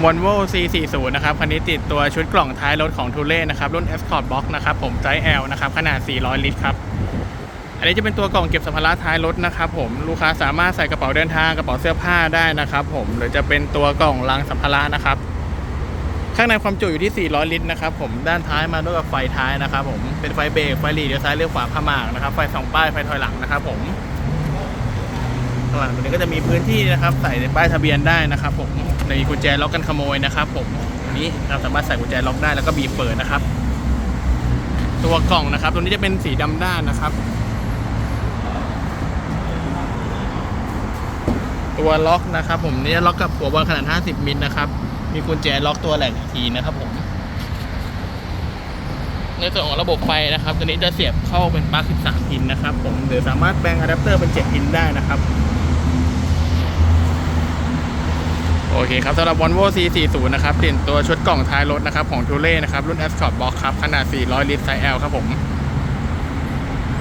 Volvo C40 นะครับคันนี้ติดตัวชุดกล่องท้ายรถของ t u l e นะครับ รุ่น Escort Box นะครับ ผมไซส์ L นะครับ ขนาด 400 ลิตรครับ อันนี้จะเป็นตัวกล่องเก็บสัมภาระท้ายรถนะครับผมลูกค้าสามารถใส่กระเป๋าเดินทางกระเป๋าเสื้อผ้าได้นะครับผมหรือจะเป็นตัวกล่องลังสัมภาระนะครับ ข้างในความจุอยู่ที่ 400 ลิตรนะครับผมด้านท้ายมาด้วยกับไฟท้ายนะครับผมเป็นไฟเบรกไฟหลีเลี้ยวซ้ายเลี้ยวขวาผ้าหมากนะครับไฟสองป้ายไฟถอยหลังนะครับผมข้างหลังตัวนี้ก็จะมีพื้นที่นะครับใส่ในป้ายทะเบียนได้นะครับผม ในกุญแจล็อกกันขโมยนะครับผมอันนี้เราสามารถใส่กุญแจล็อกได้แล้วก็บีบเปิดนะครับ ตัวกล่องนะครับ ตัวนี้จะเป็นสีดำด้านนะครับ ตัวล็อกนะครับ ผมนี่ล็อกกับหัวบอลขนาด 50 มิลนะครับ มีกุญแจล็อกตัวแหลกอีกทีนะครับผมในส่วนของระบบไฟนะครับ ตัวนี้จะเสียบเข้าเป็นปลั๊ก 13พินนะครับ ผมหรือสามารถแปลงอะแดปเตอร์เป็น7พินได้นะครับ โอ เคครับสำหรับ Volvo C40 นะครับเปลี่ยนตัวชุดกล่องท้ายรถนะครับของ t u l e นะครับรุ่น Escort Box ครับขนาด 400 ลิตรไซส์ L ครับผม